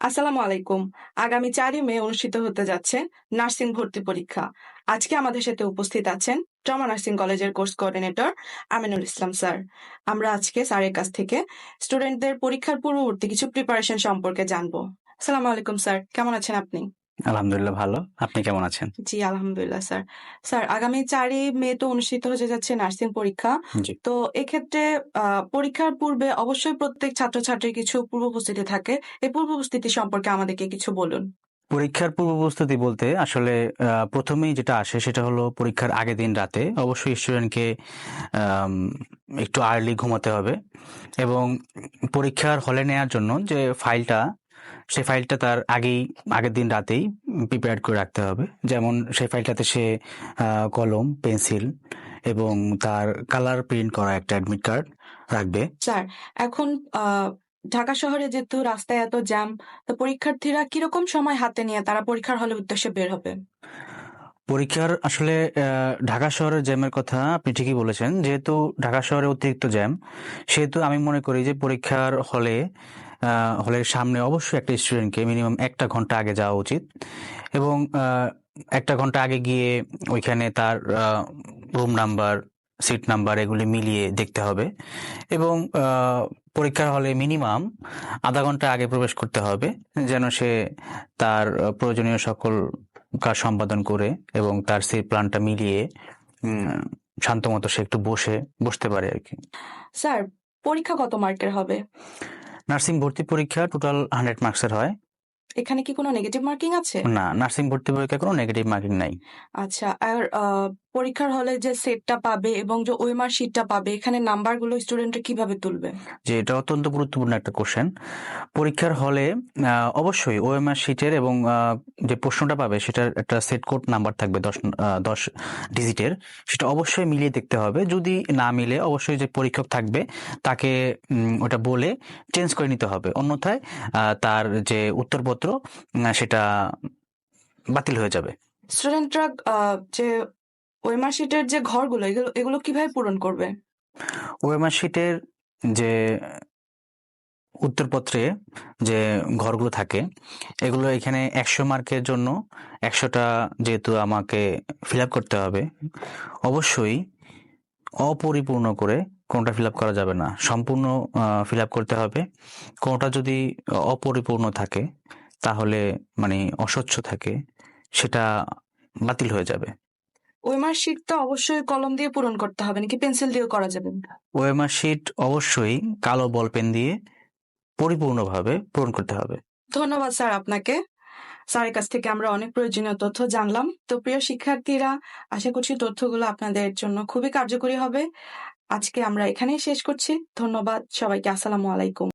আসসালামু আলাইকুম। আগামী চারই মে অনুষ্ঠিত হতে যাচ্ছে নার্সিং ভর্তি পরীক্ষা। আজকে আমাদের সাথে উপস্থিত আছেন ট্রমা নার্সিং কলেজের course coordinator Aminul Islam sir. আমরা আজকে স্যারের কাছ থেকে স্টুডেন্টদের পরীক্ষার পূর্ববর্তী কিছু প্রিপারেশন সম্পর্কে জানব। আসসালামু আলাইকুম স্যার, কেমন আছেন আপনি? আলহামদুলিল্লাহ ভালো। আপনি কেমন আছেন? জি আলহামদুলিল্লাহ স্যার। স্যার আগামী চারই মে তো অনুষ্ঠিত হতে যাচ্ছে নার্সিং পরীক্ষা। তো এক্ষেত্রে পরীক্ষার পূর্বে অবশ্যই প্রত্যেক ছাত্রছাত্রীর কিছু পূর্ব প্রস্তুতি থাকে। এই পূর্ব প্রস্তুতি সম্পর্কে আমাদেরকে কিছু বলুন। পরীক্ষার পূর্ব প্রস্তুতি বলতে আসলে প্রথমেই যেটা আসে সেটা হলো পরীক্ষার আগের দিন রাতে। অবশ্যই স্টুডেন্টকে একটু আর্লি ঘুমাতে হবে। এবং পরীক্ষার হলে নেওয়ার জন্য যে ফাইলটা সেই ফাইলটা তার আগেই আগের দিন রাতেই প্রিপেয়ার করে রাখতে হবে। যেমন সেই ফাইলটাতে সে কলম পেন্সিল এবং তার কালার প্রিন্ট করা একটা অ্যাডমিট কার্ড রাখবে। স্যার এখন ঢাকা শহরে যেহেতু রাস্তায় এত জ্যাম তো পরীক্ষার্থীরা কীরকম সময় হাতে নিয়ে তারা পরীক্ষার হলে উদ্দেশ্যে বের হবে? পরীক্ষার আসলে ঢাকা শহরের জ্যামের কথা আপনি ঠিকই বলেছেন। যেহেতু ঢাকা শহরে অতিরিক্ত জ্যাম সেহেতু আমি মনে করি যে পরীক্ষার হলে হলের সামনে অবশ্যই একটা স্টুডেন্টকে মিনিমাম একটা ঘণ্টা আগে যাওয়া উচিত এবং আহ, একটা ঘণ্টা আগে গিয়ে ওইখানে তার রুম নাম্বার সিট নাম্বার এগুলি মিলিয়ে দেখতে হবে এবং আহ, পরীক্ষার হলে মিনিমাম আধা ঘণ্টা আগে প্রবেশ করতে হবে যেন সে তার প্রয়োজনীয় সকল কাজ সম্পাদন করে এবং তার সেই প্ল্যানটা মিলিয়ে উম, শান্তমতো সে একটু বসে বসতে পারে আর কি। স্যার পরীক্ষা কত মার্কের হবে? নার্সিং ভর্তি পরীক্ষা টোটাল হান্ড্রেড মার্কসের হয়। এখানে কি কোনো নেগেটিভ মার্কিং আছে? না নার্সিং ভর্তি পরীক্ষা কোনো নেগেটিভ মার্কিং নাই। আচ্ছা আর পরীক্ষার হলে যে সেটটা পাবে এবং যে ওএমআর শিটটা পাবে এখানে নাম্বারগুলো স্টুডেন্টরা কীভাবে তুলবে? যে এটা অত্যন্ত গুরুত্বপূর্ণ একটা কোশ্চেন পরীক্ষার হলে অবশ্যই ওএমআর শিটের এবং যে প্রশ্নটা পাবে সেটার একটা সেট কোড নাম্বার থাকবে দশ দশ ডিজিটের সেটা অবশ্যই মিলিয়ে দেখতে হবে। যদি না মিলে অবশ্যই যে পরীক্ষক থাকবে তাকে ওটা বলে চেঞ্জ করে নিতে হবে। অন্যথায় তার যে উত্তরপত্র উম, সেটা বাতিল হয়ে যাবে। স্টুডেন্টরা যে ওএমআর শিটের যে ঘরগুলো এগুলো এগুলো কীভাবে পূরণ করবে? ওএমআর শিটের যে উত্তরপত্রে যে ঘরগুলো থাকে এগুলো এখানে একশো মার্কের জন্য একশোটা যেহেতু আমাকে ফিল আপ করতে হবে অবশ্যই অপরিপূর্ণ করে কোনটা ফিল আপ করা যাবে না। সম্পূর্ণ ফিল আপ করতে হবে। কোনটা যদি অপরিপূর্ণ থাকে তাহলে মানে অস্বচ্ছ থাকে সেটা বাতিল হয়ে যাবে। ওএমআর শিটটা অবশ্যই কলম দিয়ে পূরণ করতে হবে নাকি পেন্সিল দিয়েও করা যাবে? ওএমআর শিট অবশ্যই কালো বল পেন দিয়ে পরিপূর্ণভাবে পূরণ করতে হবে। ধন্যবাদ স্যার আপনাকে। স্যারের কাছ থেকে আমরা অনেক প্রয়োজনীয় তথ্য জানলাম। তো প্রিয় শিক্ষার্থীরা আশা করছি তথ্যগুলো আপনাদের জন্য খুবই কার্যকরী হবে। আজকে আমরা এখানেই শেষ করছি। ধন্যবাদ সবাইকে। আসসালামু আলাইকুম।